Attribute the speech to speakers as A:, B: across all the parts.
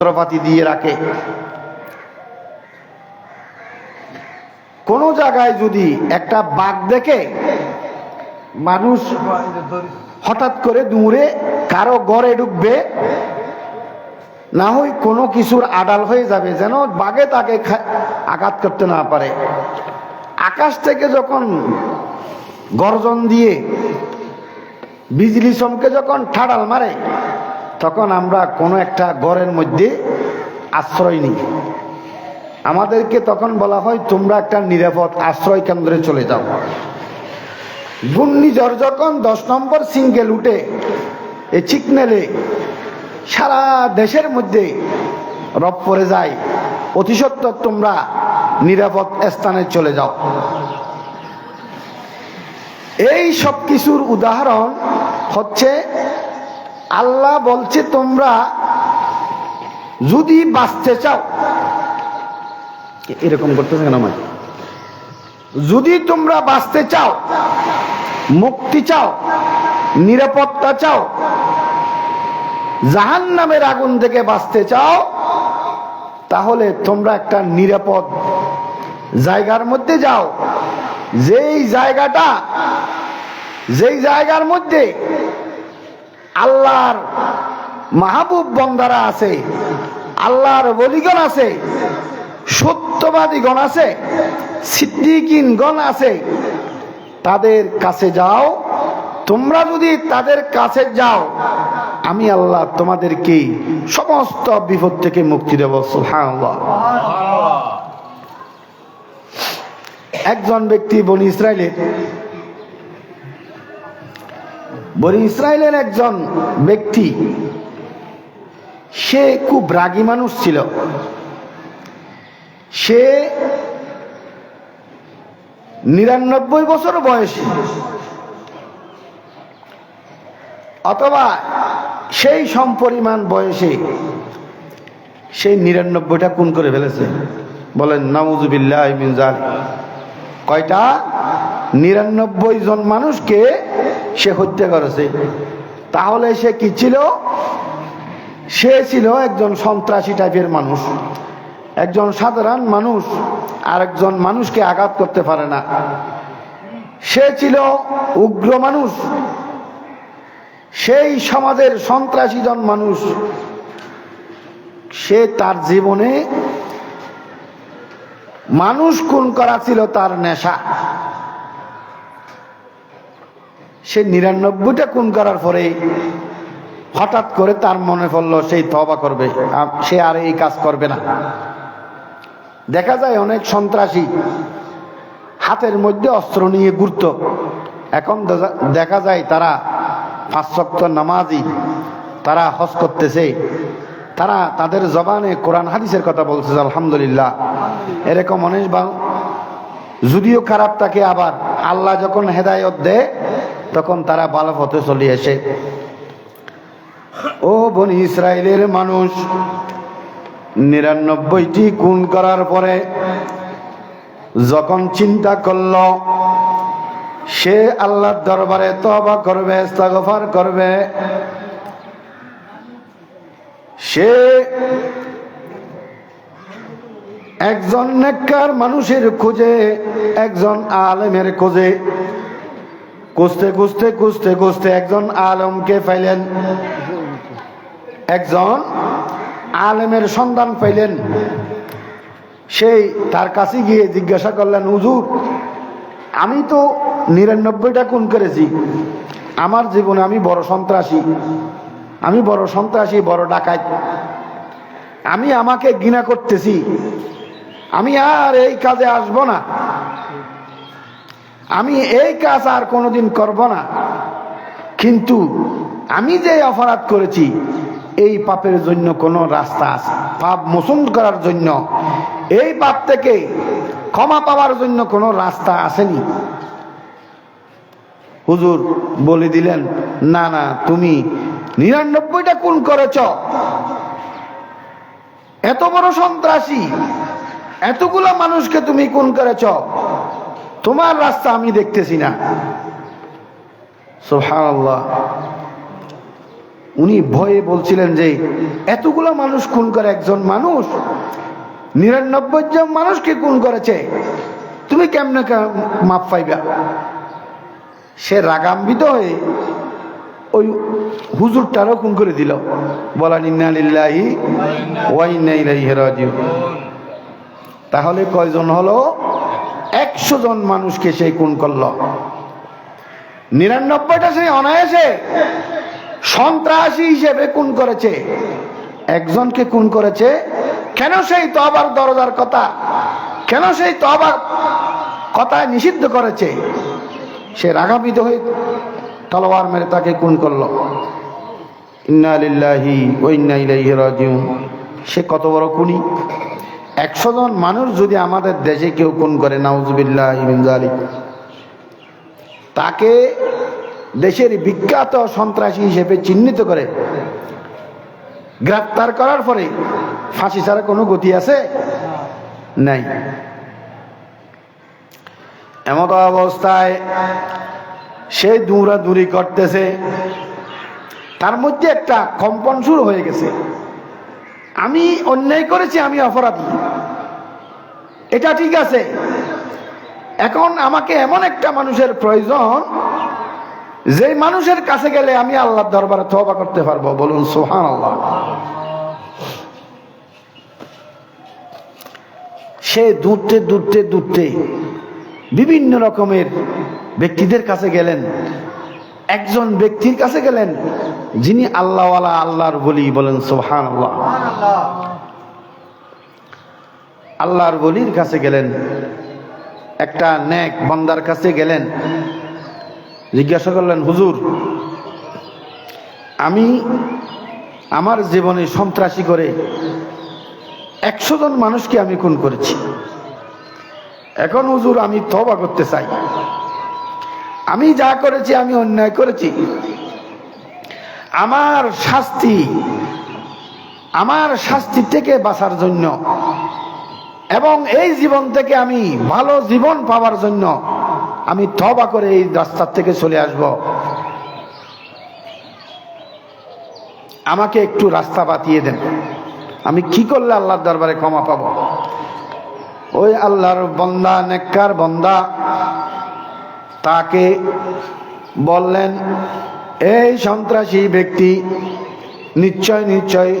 A: যন্ত্রপাতি দিয়ে রাখে। কোন জায়গায় যদি একটা বাঘ দেখে, মানুষ হঠাৎ করে দূরে কারও গড়ে ঢুকবে, না হয় কোনো কিছুর আড়াল হয়ে যাবে যেন বাঘে তাকে আঘাত করতে না পারে। আকাশ থেকে যখন গর্জন দিয়ে, বিজলি চমকে যখন ঠাড়াল মারে তখন আমরা কোনো একটা ঘরের মধ্যে আশ্রয় নিই। আমাদেরকে তখন বলা হয়, তোমরা একটা নিরাপদ আশ্রয় কেন্দ্রে চলে যাও। ঘূর্ণিঝড় যখন দশ নম্বর সিঙ্গেল উঠে এই চিকনেলে সারা দেশের মধ্যে রব পড়ে যায়, অতি সত্বর তোমরা নিরাপদ স্থানে চলে যাও। এই সব কিছুর উদাহরণ হচ্ছে আল্লাহ বলছে তোমরা যদি বাঁচতে চাও এরকম করতেছে কেন আমার যদি তোমরা বাঁচতে চাও, মুক্তি চাও, নিরাপত্তা চাও জাহান নামের আগুন থেকে বাঁচতে চাও, তাহলে তোমরা একটা নিরাপদ জায়গার মধ্যে যাও। যেই জায়গাটা, যেই জায়গার মধ্যে আল্লাহর মাহবুব বন্দারা আছে, আল্লাহর বলিগণ আছে, সত্যবাদীগণ আছে, সিদ্দিকিনগণ আছে, তাদের কাছে যাও। তোমরা যদি তাদের কাছে যাও, আমি আল্লাহ তোমাদেরকে সমস্ত বিপদ থেকে মুক্তি দেব, সুবহানাল্লাহ। একজন ব্যক্তি বনি ইসরায়েলের বনি ইসরায়েলের একজন ব্যক্তি, সে খুব রাগী মানুষ ছিল। সে নিরানব্বই বছর বয়সী। অথবা সেই সমপরিমাণ বয়সে সেই নিরানব্বইটা খুন করে ফেলেছে। বলেন নামুজুবিল্লাহ কয়টা? নিরানব্বই জন মানুষকে সে হত্যা করেছে। তাহলে সে কি ছিল? সে ছিল একজন সন্ত্রাসী টাইপের মানুষ। একজন সাধারণ মানুষ আর একজন মানুষকে আঘাত করতে পারে না। সে ছিল উগ্র মানুষ। সেই সমাজের সন্ত্রাসী জন মানুষ, সে তার জীবনে মানুষ খুন করা ছিল তার নেশা। সে নিরানব্বইটা খুন করার পরে হঠাৎ করে তার মনে পড়ল, সেই তবা করবে। সে আর এই কাজ করবে না। দেখা যায় অনেক সন্ত্রাসী হাতের মধ্যে অস্ত্র নিয়ে ঘুরত। এখন দেখা- যায় তারা পাঁচশক্ত নামাজি, তারা হজ করতেছে। তারা তাদের জবানে কোরআন হাদিসের কথা বলছে, আলহামদুলিল্লাহ। এরকম অনেক যদিও খারাপ তাকে আবার আল্লাহ যখন হেদায়ত দেয় তখন তারা ভালো পথে চলে আসে। ও বনি ইসরায়েলের মানুষ, নিরানব্বইটি খুন করার পরে যখন চিন্তা করল, সে আল্লাহর দরবারে তবা করবে, ইস্তাগফার করবে, সে একজন নেককার মানুষের খোঁজে, একজন আলেমের খোঁজে খুঁজতে খুঁজতে খুঁজতে খুঁজতে একজন আলমকে পাইলেন। একজন আলেমের সন্ধান পাইলেন। সেই তার কাছে গিয়ে জিজ্ঞাসা করলেন, হুজুর, আমি তো নিরানব্বইটা খুন করেছি। আমার জীবনে আমি বড় সন্ত্রাসী। আমি বড় সন্ত্রাসী, বড় ডাকাত। আমি আমাকে ঘৃণা করতেছি। আমি আর এই কাজে আসব না। আমি এই কাজ আর কোনোদিন করব না। কিন্তু আমি যে অপরাধ করেছি, এই পাপের জন্য কোনো রাস্তা আছে। পাপ মোচন করার জন্য, এই পাপ থেকে ক্ষমা পাওয়ার জন্য কোনো রাস্তা আসেনি। হুজুর বলে দিলেন, না না, তুমি নিরানব্বইটা কোন করেছ। এত বড় সন্ত্রাসী, এতগুলো মানুষকে তুমি কোন করেছ। তোমার রাস্তা আমি দেখতেছি না। সুবহানাল্লাহ। উনি ভয়ে বলছিলেন যে, এতগুলো মানুষ খুন করে একজন মানুষ? নিরানব্বই জন মানুষকে খুন করেছে? তুমি কেমনে মাপ পাইবা? সে রাগাম্বিত হয়ে ওই হুজুরটারও খুন করে দিল। বলা তাহলে কয়জন হলো? একশো জন মানুষকে সেই খুন করল। নিরানব্বইটা সেই অনায়াসে সন্ত্রাসী হিসেবে খুন করেছে। একজনকে খুন করেছে। কেন সেই তবার দরজার কথা? কেন সেই তবার কথা নিষিদ্ধ করেছে? সে রাগান্বিত হয়ে তলোয়ার মেরে তাকে খুন করল। ইন্না লিল্লাহি ওয়া ইন্না ইলাইহি সে কত বড় খুনি একশো জন মানুষ যদি আমাদের দেশে কেউ খুন করে, নাউজুবিল্লাহ তাকে দেশের বিখ্যাত সন্ত্রাসী হিসেবে চিহ্নিত করে, গ্রেপ্তার করার পরে ফাঁসি ছাড়া কোনো গতি আছে? নাই। এমত অবস্থায় সে দৌড়াদৌড়ি করতেছে। তার মধ্যে একটা কম্পন শুরু হয়ে গেছে। আমি অন্যায় করেছি, আমি অপরাধী। এটা ঠিক আছে। এখন আমাকে এমন একটা মানুষের প্রয়োজন যে মানুষের কাছে গেলে আমি আল্লাহর দরবারে তবা করতে পারব। বলুন সোহান আল্লাহ সে দূরতে দূরতে দূরতে বিভিন্ন রকমের ব্যক্তিদের কাছে গেলেন। একজন ব্যক্তির কাছে গেলেন, যিনি আল্লাহওয়ালা আল্লাহর বলি বলেন সোহান আল্লাহ আল্লাহর বলির কাছে গেলেন, একটা নেক বন্দার কাছে গেলেন, জিজ্ঞাসা করলেন, হুজুর, আমি আমার জীবনে সন্ত্রাসী করে একশো জন মানুষকে আমি খুন করেছি। এখন হুজুর, আমি তবা করতে চাই। আমি যা করেছি, আমি অন্যায় করেছি। আমার শাস্তি আমার শাস্তি থেকে বাঁচার জন্য এবং এই জীবন থেকে আমি ভালো জীবন পাওয়ার জন্য আমি তবা করে এই রাস্তার থেকে চলে আসব। আমাকে একটু রাস্তা বাতিয়ে দেন। আমি কি করলে আল্লাহর দরবারে ক্ষমা পাব? ওই আল্লাহর বন্দা, নেককার বন্দা তাকে বললেন, এই সন্ত্রাসী ব্যক্তি, নিশ্চয় নিশ্চয়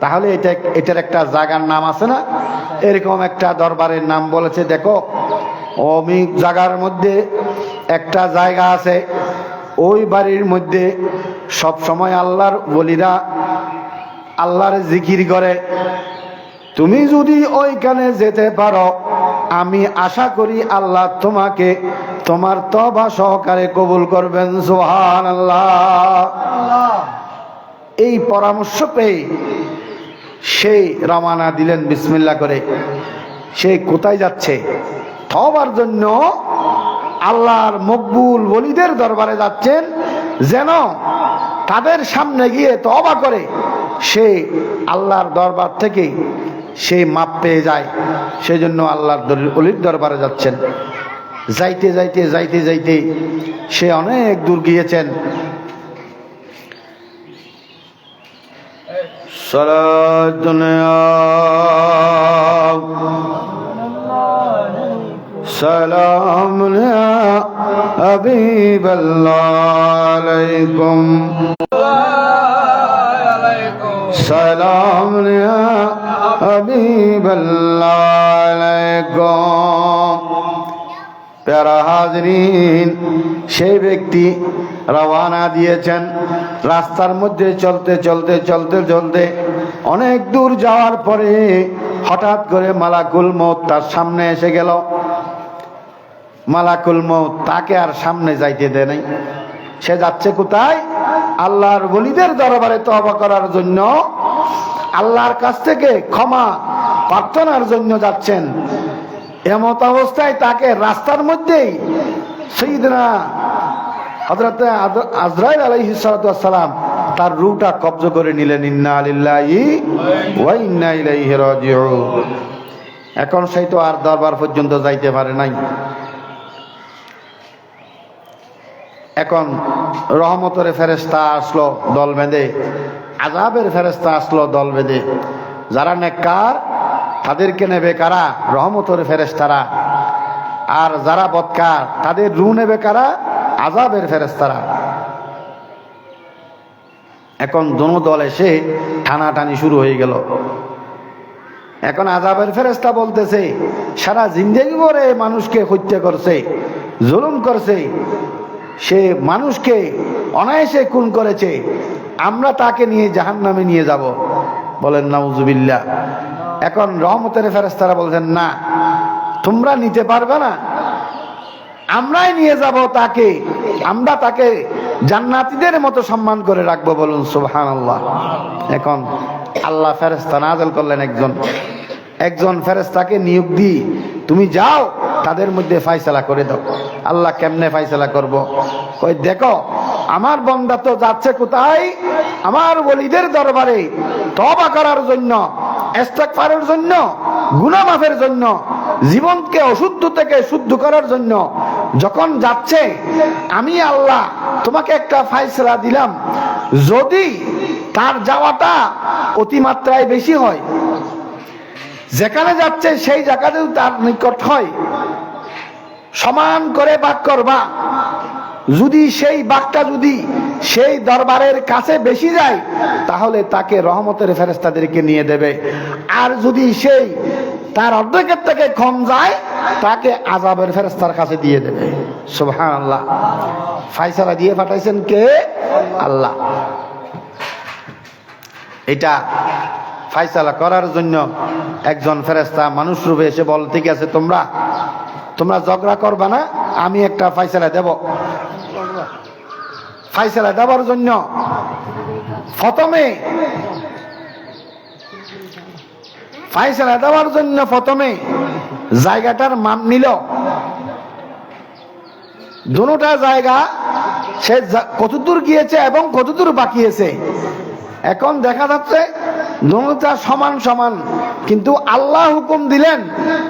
A: তাহলে এটা এটার একটা জায়গার নাম আছে না? এরকম একটা দরবারের নাম বলেছে দেখো। অমিক জাগার মধ্যে একটা জায়গা আছে। ওই বাড়ির মধ্যে সব সময় আল্লাহর বলিরা আল্লাহর জিকির করে। তুমি যদি ওইখানে যেতে পারো আমি আশা করি আল্লাহ তোমাকে তোমার তবা সহকারে কবুল করবেন। সোহান আল্লাহ। এই পরামর্শ পেয়ে সে রমানা দিলেন বিসমিল্লা করে। সে কোথায় যাচ্ছে? থবার জন্য আল্লাহর মকবুল বলিদের দরবারে যাচ্ছেন, যেন তাদের সামনে গিয়ে তবা করে। সে আল্লাহর দরবার থেকে সে মাপ পেয়ে যায়, সেজন্য আল্লাহর অলির দরবারে যাচ্ছেন। যাইতে যাইতে যাইতে যাইতে সে অনেক দূর গিয়েছেন। সালাত দুনিয়া سلام يا حبيب الله عليكم سلام يا حبيب الله عليكم প্যারা হাজরিন সেই ব্যক্তি রওয়ানা দিয়েছেন রাস্তার মধ্যে চলতে চলতে চলতে চলতে অনেক দূর যাওয়ার পরে হঠাৎ করে মালাকুল মত তার সামনে এসে গেল। মালাকুল মত তাকে আর সামনে যাইতে দেয় নাই। সে যাচ্ছে কোথায়? আল্লাহর বলিদের দরবারে তবা করার জন্য। আল্লাহর কাছ থেকে ক্ষমা প্রার্থনার জন্য যাচ্ছেন। এমত অবস্থায় তাকে রাস্তার মধ্যেই সেইদিনা হজরত আজরাইল আলাইহি সালাম তার রুটা কব্জ করে নিলেন, ইন্না আলিল্লাহি এখন সেই তো আর দরবার পর্যন্ত যাইতে পারে নাই। এখন রহমতের ফেরেস্তা আসলো দল বেঁধে আজাবের ফেরেস্তা আসলো দল বেঁধে। যারা নেককার, তাদেরকে নেবে কারা? রহমতের ফেরেস্তারা আর যারা বৎকার, তাদের রু নেবে কারা? আজাবের ফেরেস্তারা এখন দোনো দল এসে টানাটানি শুরু হয়ে গেল। এখন আজাবের ফেরেস্তা বলতেছে, সারা জিন্দগি ভরে মানুষকে হত্যা করছে, জুলুম করছে, সে মানুষকে অনায়াসে খুন করেছে, আমরা তাকে নিয়ে জাহান নামে নিয়ে যাব। বলেন নাউজুবিল্লা এখন রহমতের ফেরেস্তারা বলছেন, না, তোমরা নিতে পারবে না আমরাই নিয়ে যাব তাকে। আমরা তাকে জান্নাতীদের মতো সম্মান করে রাখব বলুন সুবহান আল্লাহ এখন আল্লাহ ফেরেস্তা নাজল করলেন একজন। একজন ফেরেস্তাকে নিয়োগ দিই তুমি যাও, তাদের মধ্যে ফাইসলা করে দাও। আল্লাহ কেমনে ফাইসলা করব? কই, দেখো, আমার বন্দা তো যাচ্ছে কোথায়? আমার বলিদের দরবারে তবা করার জন্য এস্তেকফারের জন্য গুনামাফের জন্য, জীবনকে অশুদ্ধ থেকে শুদ্ধ করার জন্য যখন যাচ্ছে, আমি আল্লাহ তোমাকে একটা ফাইসলা দিলাম। যদি তার যাওয়াটা অতিমাত্রায় বেশি হয়, যেখানে যাচ্ছে সেই জায়গাতেও তার নিকট হয়। সমান করে বাক করবা। যদি সেই বাঘটা যদি সেই দরবারের কাছে বেশি যায়, তাহলে তাকে রহমতের ফেরেস্তাদেরকে নিয়ে দেবে। আর যদি সেই তার অর্ধেকের থেকে কম যায়, তাকে আজাবের ফেরেস্তার কাছে দিয়ে দেবে। সুবহান আল্লাহ ফাইসালা দিয়ে পাঠাইছেন কে? আল্লাহ। এটা ফাইসালা করার জন্য একজন ফেরেস্তা মানুষ রূপে এসে বল, ঠিক আছে তোমরা তোমরা ঝগড়া করবা না, আমি একটা ফাইসালা দেব। ফাইসালা দেওয়ার জন্য প্রথমে ফাইসালা দেওয়ার জন্য প্রথমে জায়গাটার মান নিল। দুটা জায়গা, সে কতদূর গিয়েছে এবং কতদূর বাকিয়েছে এখন দেখা যাচ্ছে দুটা সমান সমান, কিন্তু আল্লাহ হুকুম দিলেন,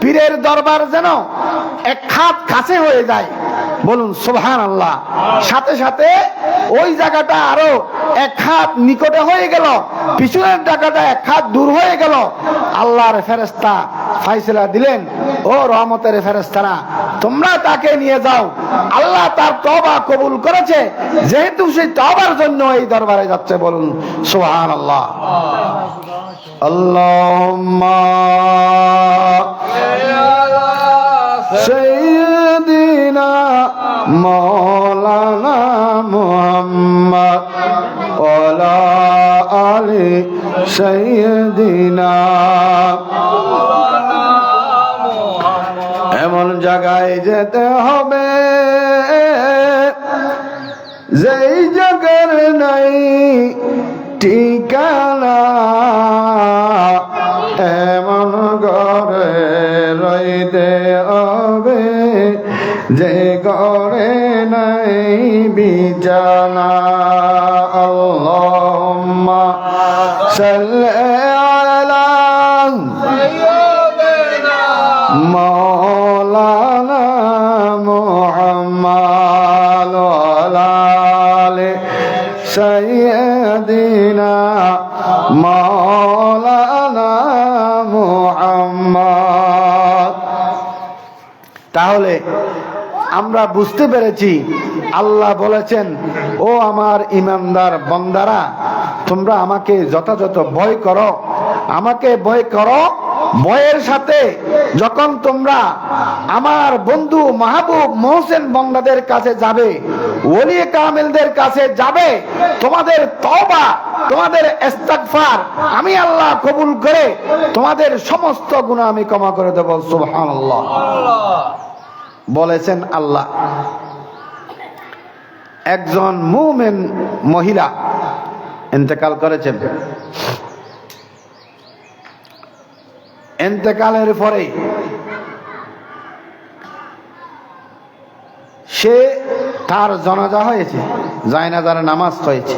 A: পীরের দরবার যেন এক খাত কাছে হয়ে যায়। বলুন সুবহান আল্লাহ সাথে সাথে ওই জায়গাটা আরও এক হাত নিকটে হয়ে গেল, পিছনের টাকাটা এক হাত দূর হয়ে গেল। আল্লাহর ফেরেস্তা ফাইসলা দিলেন, ও রহমতের ফেরেস্তারা তোমরা তাকে নিয়ে যাও। আল্লাহ তার তবা কবুল করেছে, যেহেতু সেই তবার জন্য এই দরবারে যাচ্ছে। বলুন সোহান আল্লাহ আল্লাহ মৌলানা মোহাম্মদ وعلى آل سيدنا এমন জায়গায় যেতে হবে যেই জায়গার নাই ঠিকানা سيدنا مولانا محمد তাহলে আমরা বুঝতে পেরেছি আল্লাহ বলেছেন ও আমার ইমানদার বন্দারা তোমরা আমাকে যথাযথ ভয় করো আমাকে ভয় করো ভয়ের সাথে যখন তোমরা আমার বন্ধু মাহবুব মোহসেন বন্দাদের কাছে যাবে, ওলি কামেলদের কাছে যাবে, তোমাদের তবা তোমাদের ইস্তেগফার আমি আল্লাহ কবুল করে তোমাদের সমস্ত গুনাহ আমি ক্ষমা করে দেব, সুবহানাল্লাহ। বলেছেন আল্লাহ। একজন মুমেন মহিলা ইন্তেকাল করেছেন। এন্তেকালের পরে সে তার জনাজা হয়েছে, জায়নাজার নামাজ হয়েছে।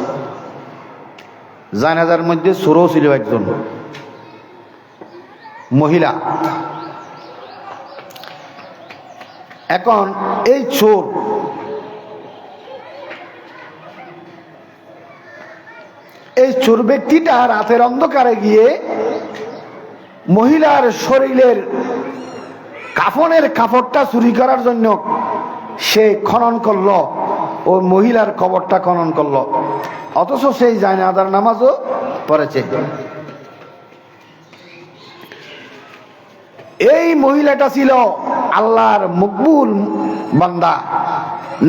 A: জায়নাজার মধ্যে সুরও ছিল একজন মহিলা। এখন এই চোর এই চোর ব্যক্তিটা রাতের অন্ধকারে গিয়ে মহিলার শরীরের কাফনের কাপড়টা চুরি করার জন্য সে খনন করল ওই মহিলার কবরটা খনন করল। অথচ সেই জায়না আদার নামাজও পড়েছে। এই মহিলাটা ছিল আল্লাহর মকবুল বান্দা,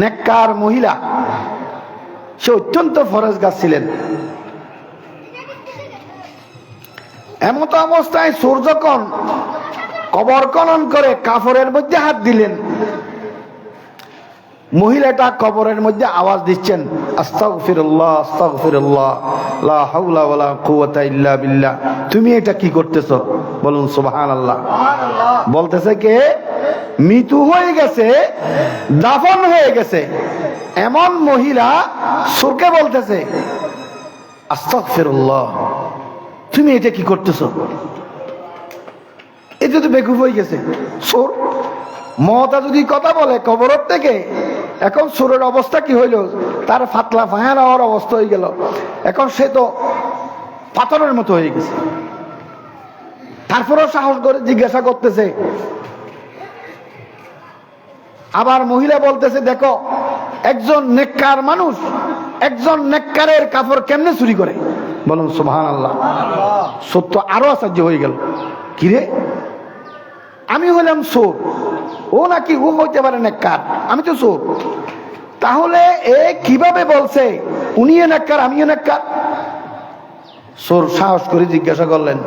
A: নেককার মহিলা। সে অত্যন্ত ফরজ গাছ ছিলেন। এমত অবস্থায় সুর যখন কবর খনন করে কাফরের মধ্যে হাত দিলেন। মহিলাটা কবরের মধ্যে আওয়াজ দিচ্ছেন তুমি এটা কি করতেছ? বলুন, সুবহানাল্লাহ। বলতেছে কে? মৃত্যু হয়ে গেছে, দাফন হয়ে গেছে। এমন মহিলা সুরকে বলতেছে, আস্তাগফিরুল্লাহ। তুমি এটা কি করতেছ? এটা তো বেকুফ হয়ে গেছে। সোর। মমতা যদি কথা বলে কবরের থেকে, এখন সুরের অবস্থা কি হইল? তার ফাতলা ফায়ার হওয়ার অবস্থা হয়ে গেল। এখন সে তো পাথরের মতো হয়ে গেছে। তারপরেও সাহস করে জিজ্ঞাসা করতেছে। আবার মহিলা বলতেছে, দেখো, একজন নেককার মানুষ, একজন নেককারের কাপড় কেমনে চুরি করে? বলুন সুবহান আল্লাহ সত্য আরও আশ্চর্য হয়ে গেল। কিরে? আমি হলাম সোর ও নাকি ও হইতে পারে নেককার? আমি তো সোর তাহলে এ কীভাবে বলছে? উনিও নেককার, আমিও নেককার? সোর সাহস করে জিজ্ঞাসা করলেন,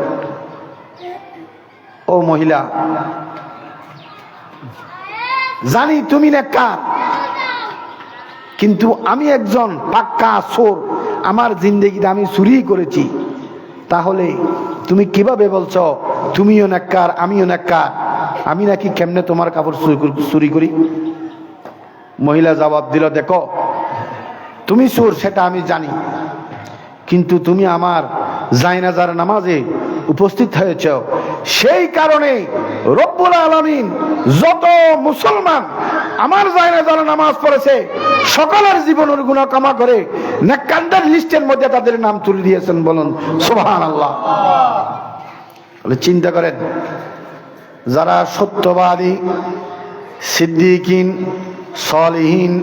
A: ও মহিলা, জানি তুমি নেককার। কিন্তু আমি একজন পাক্কা সোর আমার জিন্দগিতে আমি চুরি করেছি। তাহলে তুমি কীভাবে বলছ, তুমিও নেককার, আমিও নেককার আমি নাকি কেমনে তোমার কাপড় চুরি চুরি করি? মহিলা জবাব দিল, দেখো, তুমি চোর, সেটা আমি জানি। কিন্তু তুমি আমার জায়নাজার নামাজে উপস্থিত হয়েছ। সেই কারণে রব্বুল আলমিন যত মুসলমান আমার জায়নাজার নামাজ পড়েছে, সকলের জীবনের গুণা কামা করে নেকান্দার লিস্টের মধ্যে তাদের নাম তুলে দিয়েছেন বলুন সোহান আল্লাহ চিন্তা করেন, যারা সত্যবাদী, সিদ্দিকিন, সলিহীন